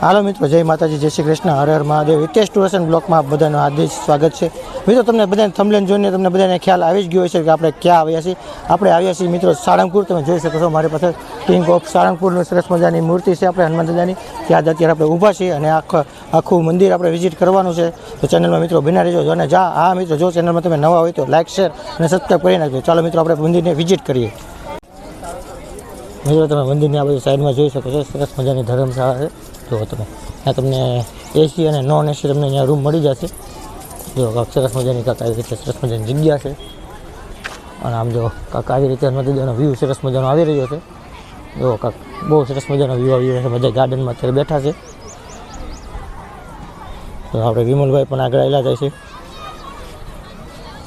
હાલો મિત્રો, જય માતાજી, જય શ્રી કૃષ્ણ. હર હર મહાદેવ. હિતેશ ટુર્સ બ્લોકમાં બધાનું હાર્દિક સ્વાગત છે. મિત્રો, તમને બધાને થમલેન જોઈને તમને બધાને ખ્યાલ આવી જ ગયો છે કે આપણે ક્યાં આવ્યા છીએ. આપણે આવ્યા છીએ મિત્રો સાળંગપુર. તમે જોઈ શકો છો મારી પાસે કિંગ ઓફ સાળંગપુરનું સરસ મજાની મૂર્તિ છે આપણે હનુમાન દાદાની. ત્યાં અત્યારે આપણે ઊભા છીએ અને આખું આખું મંદિર આપણે વિઝિટ કરવાનું છે. તો ચેનલમાં મિત્રો બિના રહેજો. અને જા, હા મિત્રો, જો ચેનલમાં તમે નવા હોય તો લાઇક શેર અને સબસ્ક્રાઈબ કરી નાખજો. ચાલો મિત્રો, આપણે મંદિરને વિઝિટ કરીએ. મિત્રો, તમે મંદિરની આ બધી સાઈડમાં જોઈ શકો છો. સરસ મજાની ધર્મશાળા છે. જુઓ તમે ત્યાં તમને એસી અને નોન એસી તમને અહીંયા રૂમ મળી જશે. જો કાંક સરસ મજાની કાંક આવી રીતે સરસ મજાની જગ્યા છે. અને આમ જો કાંક આવી રીતે નદીનો વ્યૂ સરસ મજાનો આવી રહ્યો છે. જો કાંક બહુ સરસ મજાનો વ્યૂ આવી રહ્યો છે. બધા ગાર્ડનમાં અત્યારે બેઠા છે. તો આપણે વિમલભાઈ પણ આગળ આવેલા જાય છે.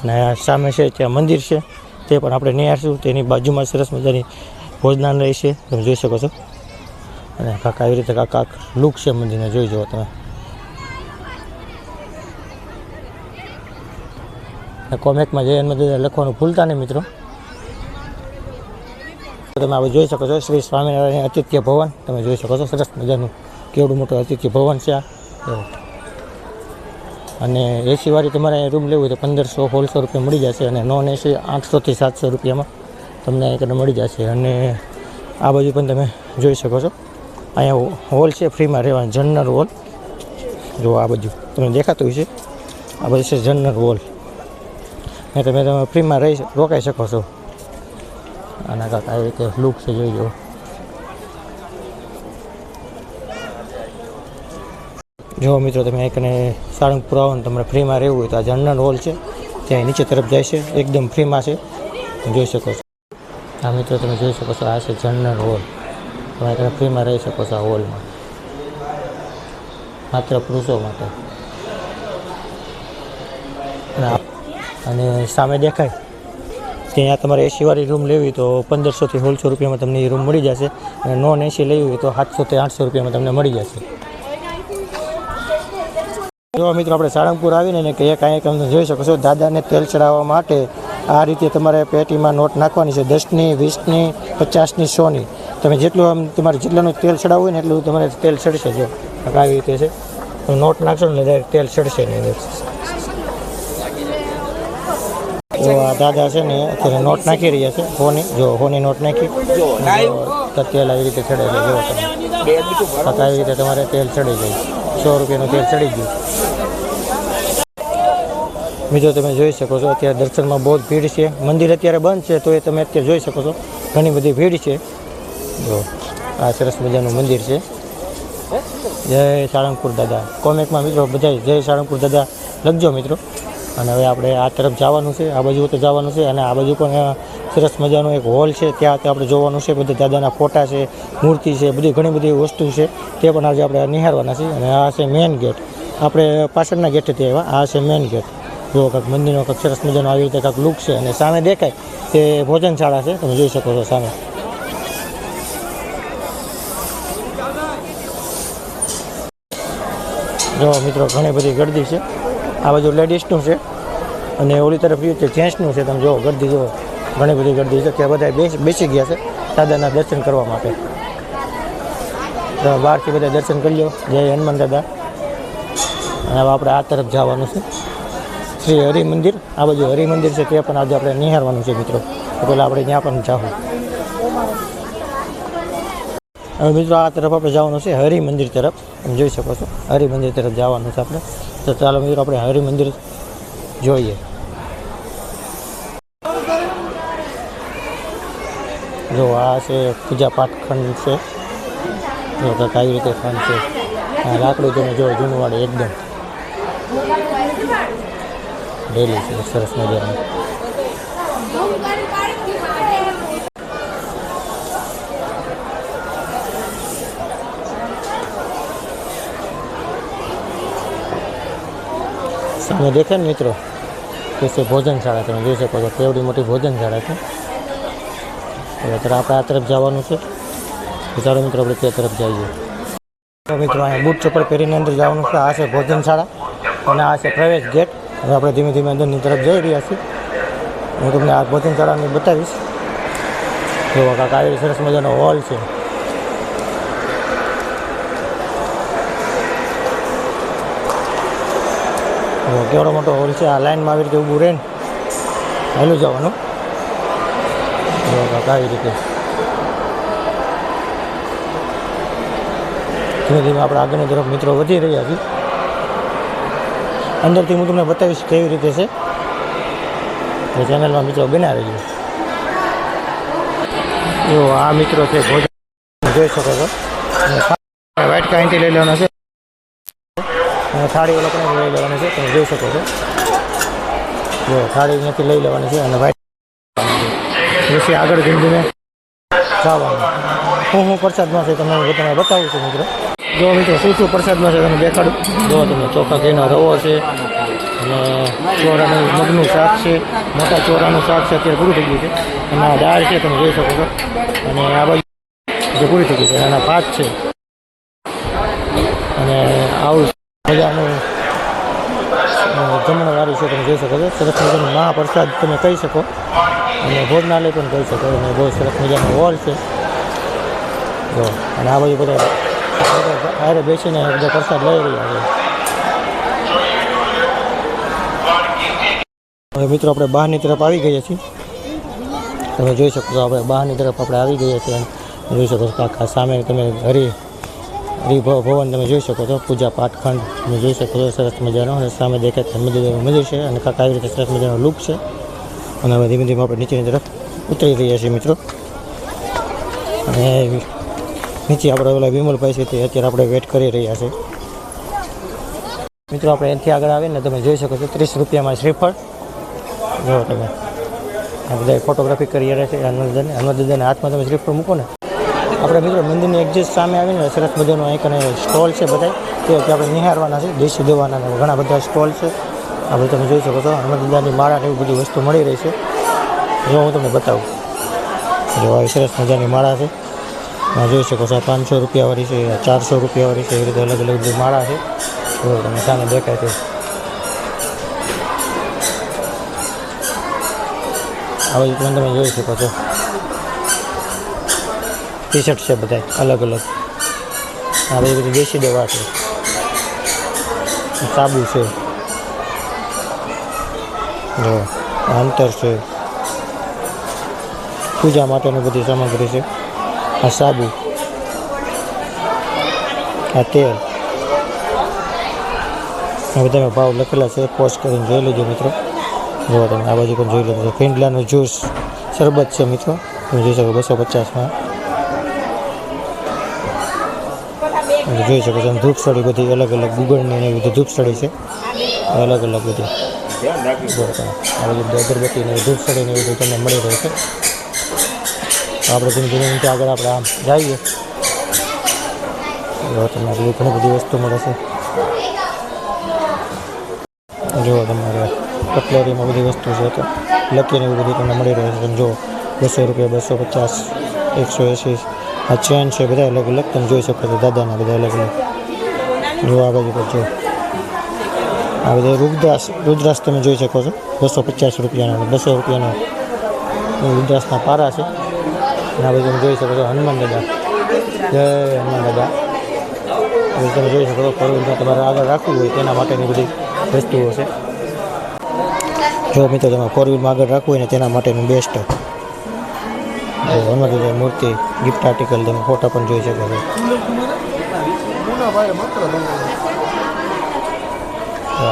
અને સામે છે, ત્યાં મંદિર છે. તે પણ આપણે નિહાળશું તેની બાજુમાં સરસ મજાની ભોજનાલય છે. તમે જોઈ શકો છો. અને કાકા આવી રીતે કાંક લુક છે મંદિરને જોઈ જુઓ તમે. કોમેકમાં જય હનુમાન દાદા લખવાનું ભૂલતા નહીં મિત્રો. તમે હવે જોઈ શકો છો, શ્રી સ્વામિનારાયણ અતિથ્ય ભવન. તમે જોઈ શકો છો, સરસ મજાનું કેવડું મોટું અતિથ્ય ભવન છે આ. અને એસી વાળી તમારે રૂમ લેવું હોય તો પંદરસો સોળસો રૂપિયા મળી જશે અને નોન એસી આઠસોથી સાતસો રૂપિયામાં તમને એક મળી જશે. અને આ બાજુ પણ તમે જોઈ શકો છો. અહીંયા હોલ છે, ફ્રીમાં રહેવાનું, જનરલ હોલ. જો આ બધું તમને દેખાતું હશે. આ બધું છે જનરલ હોલ. ને તમે તમે ફ્રીમાં રહી રોકાઈ શકો છો. આના કાંક આવી રીતે લુક છે, જોઈ જુઓ જો મિત્રો, તમે એકને સાળંગપુર આવો ને તમારે ફ્રીમાં રહેવું હોય તો આ જનરલ હોલ છે. ત્યાં નીચે તરફ જાય છે. એકદમ ફ્રીમાં છે. જોઈ શકો છો. આ મિત્રો, તમે જોઈ શકો છો, આ છે જનરલ હોલ. તમે તમે ફ્રીમાં રહી શકો છો આ હોલમાં. માત્ર પુરુષો માટે. અને સામે દેખાય. ત્યાં તમારે એસીવાળી રૂમ લેવી તો પંદરસોથી સોળસો રૂપિયામાં તમને એ રૂમ મળી જશે. અને નોન એસી લેવી હોય તો સાતસોથી આઠસો રૂપિયામાં તમને મળી જશે. જો મિત્રો આપણે સાળંગપુર આવીને ને કે એક અહીંયા તમે જોઈ શકો છો, દાદાને તેલ ચડાવવા માટે આ રીતે તમારે પેટીમાં નોટ નાખવાની છે. દસની, વીસની, પચાસની, સોની. તમે જેટલું આમ તમારે જેટલાનું તેલ ચડાવવું હોય ને એટલું તમારે તેલ ચડશે જો. આવી રીતે છે. નોટ નાખશો ને ડાયરેક્ટ તેલ ચડશે નહીં જો આ દાદા છે ને અત્યારે નોટ નાખી રહ્યા છે હોની. જો હોની નોટ નાખી. જો તો તેલ આવી રીતે ચડે છે જો તમે. આવી રીતે તમારે તેલ ચડી જાય સો રૂપિયાનું તેલ ચડી ગયું. બીજો તમે જોઈ શકો છો અત્યારે દર્શનમાં બહુ જ ભીડ છે. મંદિર અત્યારે બંધ છે તો એ તમે અત્યારે જોઈ શકો છો. ઘણી બધી ભીડ છે. જો આ સરસ મજાનું મંદિર છે. જય સાળંગપુર દાદા. કોમેકમાં મિત્રો બધા જય સાળંગપુર દાદા લખજો મિત્રો. અને હવે આપણે આ તરફ જવાનું છે, આ બાજુ તો જવાનું છે અને આ બાજુ પણ સરસ મજાનો એક હોલ છે. ત્યાં આપણે જોવાનું છે, બધા દાદાના ફોટા છે, મૂર્તિ છે, બધી ઘણી બધી વસ્તુ છે. તે પણ આજે આપણે નિહાળવાના છે અને આ છે મેઇન ગેટ. આપણે પાછળના ગેટેથી આવ્યા, આ છે મેઇન ગેટ. જો કાંઈક મંદિરનો કાંઈક સરસ મજાનો આવી રીતે કાંઈક લુક છે અને સામે દેખાય તે ભોજનશાળા છે. તમે જોઈ શકો છો સામે. જો મિત્રો, ઘણી બધી ગરદી છે. આ બાજુ લેડીઝનું છે અને ઓલી તરફ રહ્યું છે, જેન્ટ્સનું છે. તમે જુઓ ગરદી જુઓ ઘણી બધી ગરદી છે ત્યાં બધા બેસી ગયા છે દાદાના દર્શન કરવા માટે. તો બહારથી બધા દર્શન કરી લો. જય હનુમાન દાદા. અને હવે આપણે આ તરફ જવાનું છે. શ્રી હરિમંદિર. આ બાજુ હરિમંદિર છે, તે પણ આજે આપણે નિહાળવાનું છે મિત્રો. તો પહેલાં આપણે ત્યાં પણ જાવું હવે મિત્રો આ તરફ આપણે જવાનું છે હરિ મંદિર તરફ. તમે જોઈ શકો છો. હરિ મંદિર તરફ જવાનું છે આપણે. તો ચાલો મિત્રો આપણે હરિ મંદિર જોઈએ. જો આ છે પૂજા પાઠ ખંડ છે. જો કાંઈક રીતે ખંડ છે? લાકડું તમે જો જૂનું વાળું એકદમ. ડેલી છે, સરસ મજાનું. સામે દેખે ને મિત્રો, કે છે ભોજનશાળા તમે જોઈ શકો છો, કેવડી મોટી ભોજનશાળા છે. અત્યારે આપણે આ તરફ જવાનું છે. ચાલો મિત્રો, આપણે તે તરફ જઈએ. તો મિત્રો, અહીંયા બૂટ ચપ્પલ પહેરીને અંદર જવાનું છે. આ છે ભોજનશાળા અને આ છે પ્રવેશ ગેટ. હવે આપણે ધીમે ધીમે અંદરની તરફ જઈ રહ્યા છીએ. હું તમને આ ભોજનશાળાને બતાવીશ. જો કાંક સરસ મજાનો હોલ છે. કેવડો મોટો હોલ છે? આ લાઈનમાં આવી રીતે ઊભું રહે ને હાલું જવાનું આવી રીતે. ધીમે ધીમે આપણે આગળની તરફ મિત્રો વધી રહ્યા છીએ અંદરથી હું તમને બતાવીશ કેવી રીતે છે. એ ચેનલમાં મિત્રો બનાવી છે. જો આ મિત્રો છે ભોજન. જોઈ શકો છો. વ્હાઇટ કાંઈથી લઈ લેવાનો છે. થાળી એ લોકોને લઈ લેવાની છે. તમે જોઈ શકો છો. જો થાળી અહીંયાથી લઈ લેવાની છે અને વ્હાઈટ પછી આગળ ધીમે ખાવાનું. હું હું પ્રસાદમાં છે તમને તમે બતાવું છું મિત્રો. જો મિત્રો, શું શું પ્રસાદમાં છે તમે દેખાડું. જો તમે ચોખા ઘીનો રવો છે અને ચોરાનું મગનું શાક છે. મોટા ચોરાનું શાક છે, અત્યારે પૂરું થઈ ગયું છે. અને દાળ છે, તમે જોઈ શકો છો. અને આ બાજુ જે પૂરી થઈ ગઈ છે આ ભાત છે. અને આવું મજાનું અ, છે તમે જોઈ શકો છો. સરસ મજાનું મહાપ્રસાદ તમે કહી શકો. અને ભોજનાલય પણ કહી શકો. અને બહુ સરસ મજાનો હોલ છે. જો અને આ બધા બધા હારે બેસીને બધા પ્રસાદ લઈ રહ્યા છે. હવે મિત્રો આપણે બહારની તરફ આવી ગયા છીએ. તમે જોઈ શકો છો આપણે બહારની તરફ આપણે આવી ગયા છીએ. જોઈ શકો છો કાકા સામે તમે હરી હરિભવ ભવન તમે જોઈ શકો છો, પૂજા પાઠખંડ તમે જોઈ શકો છો, સરસ મજાનો. અને સામે દેખાય છે મંદિર છે અને કાકા આવી રીતે સરસ મજાનો લૂપ છે. અને હવે ધીમે ધીમે આપણે નીચેની તરફ ઉતરી રહ્યા છીએ મિત્રો. અને નીચે આપણે ઓલા વિમલભાઈ છે તે અત્યારે આપણે વેટ કરી રહ્યા છે. મિત્રો, આપણે એનાથી આગળ આવીને તમે જોઈ શકો છો, ત્રીસ રૂપિયામાં શ્રીફળ. જો તમે આ બધા ફોટોગ્રાફી કરી રહ્યા છે હનુમાનદાદાને હનુમાનદાદાના હાથમાં તમે શ્રીફળ મૂકો ને. આપણે મિત્રો મંદિરની એક્ઝેક્ટ સામે આવીને સરસ મજાનો એક અને સ્ટોલ છે બધા તે આપણે નિહાળવાના છે, દેશી દેવાના ઘણા બધા સ્ટોલ છે. આ બધું તમે જોઈ શકો છો હનુમાનદાદાની માળા ને એવી બધી વસ્તુ મળી રહી છે. જો હું તમને બતાવું. જો આવી સરસ મજાની માળા છે. જોઈ શકો છો પાંચસો રૂપિયાવાળી છે ચારસો રૂપિયાવાળી છે, એવી રીતે અલગ અલગ બધી માળા છે. જો તમે સામે દેખાય છે આવી રીતે તમે જોઈ શકો છો. ટી શર્ટ છે બધા અલગ અલગ. આ બધી બધી દેશી દવા છે. સાબુ છે. જો, અંતર છે. પૂજા માટેની બધી સામગ્રી છે. આ સાબુ. આ તેલ. હવે તમે ભાવ લખેલા છે. પોસ્ટ કરીને જોઈ લેજો મિત્રો. જો તમે આ બાજુ પણ જોઈ લેજો ફિંડલાનું જ્યુસ શરબત છે મિત્રો. તમે જોઈ શકો બસો પચાસમાં. જોઈ શકો છો, ધૂપસળી બધી અલગ અલગ ગુગળની એવી બધી ધૂપસળી છે. અલગ અલગ બધી. આ બધી અગરબત્તી ને ધૂપસળી ને એવું બધું તમને મળી રહેશે આપણે ધીમે ધીમે આગળ આપણે આમ જઈએ. તમને બધી ઘણી બધી વસ્તુ મળે છે. જો તમારે કટલેરીમાં બધી વસ્તુ છે તો લખીને એવું બધું તમને મળી રહે છે. તમે જો બસો રૂપિયા બસો પચાસ, એકસો એંસી આ ચેન છે, બધા અલગ અલગ. તમે જોઈ શકો છો, દાદાના બધા અલગ અલગ. જો આ બાજુ પર જો આ બધા રુદ્રાસ રુદ્રાસ તમે જોઈ શકો છો. બસો પચાસ રૂપિયાનો બસો રૂપિયાનો રુદ્રાસના પારા છે. અને આ બાજુ તમે જોઈ શકો છો, હનુમાન દાદા. જય હનુમાન દાદા. તમે જોઈ શકો છો તમારે આગળ રાખવું હોય તેના માટેની બધી વસ્તુઓ છે. જો મિત્રો તમે ફોર વ્હીલમાં આગળ રાખવું હોય ને તેના માટેનું બેસ્ટ હનુમાન મૂર્તિ ગિફ્ટ આર્ટિકલ તમે ફોટા પણ જોઈ શકો છો.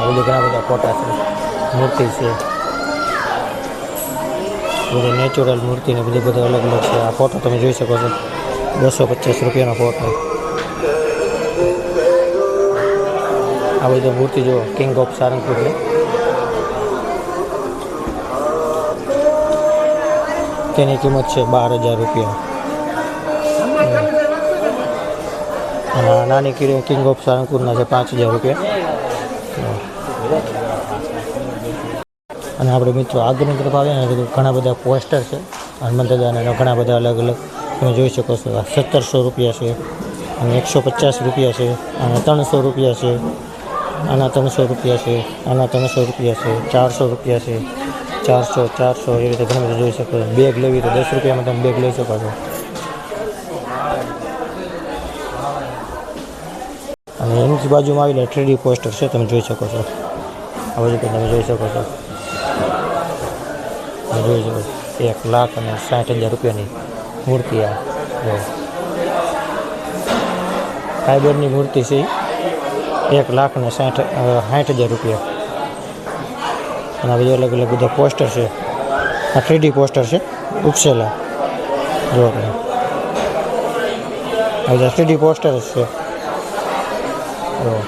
બધા ઘણા બધા ફોટા છે. મૂર્તિ છે. બધી નેચરલ મૂર્તિ ને બધી બધા અલગ અલગ છે. આ ફોટો તમે જોઈ શકો છો. બસો પચાસ રૂપિયાનો ફોટો આ બધી મૂર્તિ જો કિંગ ઓફ સારંગપુરની તેની કિંમત છે બાર હજાર રૂપિયા. અને નાની કિંગ કિંગ ઓફ સારંગપુરના છે પાંચ હજાર રૂપિયા. અને આપણે મિત્રો આગળની તરફ આવે ને ઘણા બધા પોસ્ટર છે. હનુમાન દાદાના ઘણા બધા અલગ અલગ તમે જોઈ શકો છો. સત્તરસો રૂપિયા છે, અને એકસો પચાસ રૂપિયા છે, અને ત્રણસો રૂપિયા છે, આના ત્રણસો રૂપિયા છે, આના ત્રણસો રૂપિયા છે, ચારસો રૂપિયા છે. ચારસો ચારસો એ રીતે ઘણી બધી જોઈ શકો છો. બેગ લેવી તો દસ રૂપિયામાં તમે બેગ લઈ શકો છો. અને એની બાજુમાં આવેલા થ્રીડી પોસ્ટર છે, તમે જોઈ શકો છો. આ બધું તમે જોઈ શકો છો. જોઈ શકો છો. એક લાખ અને સાઠ હજાર રૂપિયાની મૂર્તિ આ. જો. ફાઈબરની મૂર્તિ છે એક લાખ અને સાઠ સાઠ હજાર રૂપિયા. અને આ અલગ અલગ બધા પોસ્ટર છે. આ થ્રીડી પોસ્ટર છે. ઉપસેલા. જો આપણે. આ બધા થ્રીડી પોસ્ટર છે. જો.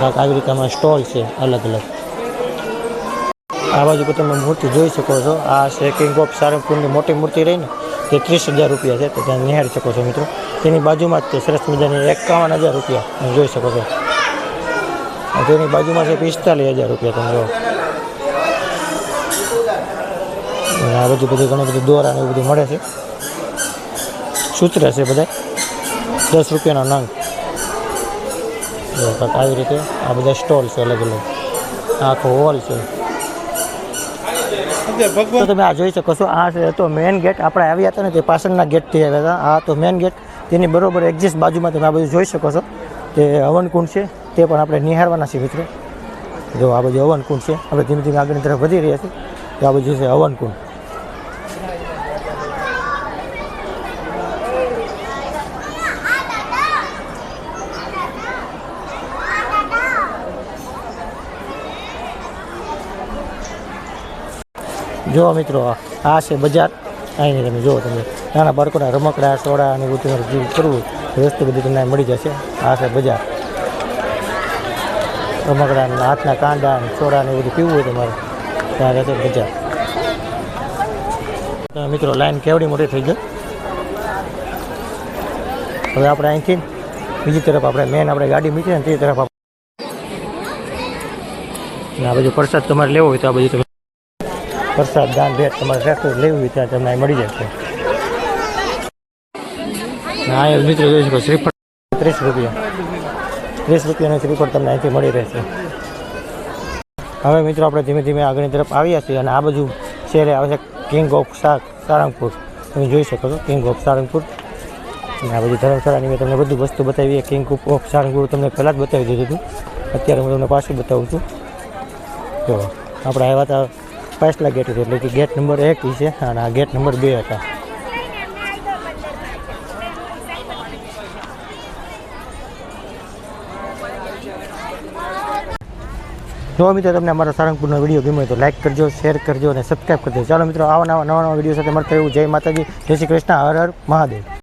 કાંઈક આવી રીતે આમાં સ્ટોલ છે અલગ અલગ આ બાજુ પર તમે મૂર્તિ જોઈ શકો છો. આ છે કિંગ ઓફ સારંગપુરની મોટી મૂર્તિ રહીને. તે ત્રીસ હજાર રૂપિયા છે. તો ત્યાં નિહાળી શકો છો મિત્રો. તેની બાજુમાં જ તે સરસ મજાની એકાવન હજાર રૂપિયા તમે જોઈ શકો છો. તેની બાજુમાં છે પિસ્તાલીસ હજાર રૂપિયા તમે જો આ બધું બધું ઘણું બધું દોરા ને એવું બધું મળે છે. સૂત્ર છે બધા દસ રૂપિયાનો નંગ. આવી રીતે આ બધા સ્ટોલ છે અલગ અલગ. આ આખો હોલ છે. તો તમે આ જોઈ શકો છો આ છે તો મેઇન ગેટ. આપણે આવ્યા હતા ને તે પાછળના ગેટથી આવ્યા હતા. આ તો મેઇન ગેટ. તેની બરોબર એક્ઝેસ્ટ બાજુમાં તમે આ બધું જોઈ શકો છો તે હવનકુંડ છે, તે પણ આપણે નિહાળવાના છીએ મિત્રો. જો આ બધું હવનકુંડ છે, આપણે ધીમે ધીમે આગળની તરફ વધી રહ્યા છીએ, તો આ બધું છે હવનકુંડ જો મિત્રો, આ છે બજાર. અહીંની તમે જુઓ તમે નાના બાળકોના રમકડા, સોડા અને બધું જે કરવું વસ્તુ બધી તમને મળી જશે. આ છે બજાર. રમકડા હાથના કાંડા સોડા ને બધું પીવું હોય તમારે? ત્યાં રહેશે બજાર. મિત્રો, લાઈન કેવડી મોટી થઈ ગઈ. હવે આપણે અહીંથી બીજી તરફ આપણે મેન આપણે ગાડી મૂકીએ ને તે તરફ આપણે આ બધું પ્રસાદ તમારે લેવો હોય તો આ બધું તમે પ્રસાદ દાન ભેટ તમારે ટ્રેક્ટર લેવું હોય ત્યાં તમને મળી જશે. હા એ મિત્રો જોઈ શકો શ્રીફળ. ત્રીસ રૂપિયા. ત્રીસ રૂપિયાનું શ્રીફળ તમને અહીંથી મળી રહેશે. હવે મિત્રો આપણે ધીમે ધીમે આગળની તરફ આવ્યા છીએ અને આ બાજુ શહેરે આવે છે કિંગ ઓફ શાક સારંગપુર તમે જોઈ શકો છો કિંગ ઓફ સારંગપુર અને આ બધી ધર્મશાળાની મેં તમને બધું વસ્તુ બતાવી. કિંગ ઓફ સારંગપુર તમને પહેલાં જ બતાવી દીધું હતું. અત્યારે હું તમને પાછું બતાવું છું. તો આપણે આવ્યા હતા પાછલા ગેટ એટલે કે ગેટ નંબર એક છે અને આ ગેટ નંબર બે હતા. જો મિત્રો તમને અમારો સારંગપુરનો વીડિયો ગમ્યો તો લાઈક કરજો શેર કરજો અને સબસ્ક્રાઈબ કરજો. ચાલો મિત્રો, આવા નવા નવા નવા વીડિયો સાથે મળતા એવું જય માતાજી. જય શ્રી કૃષ્ણ. હર હર મહાદેવ.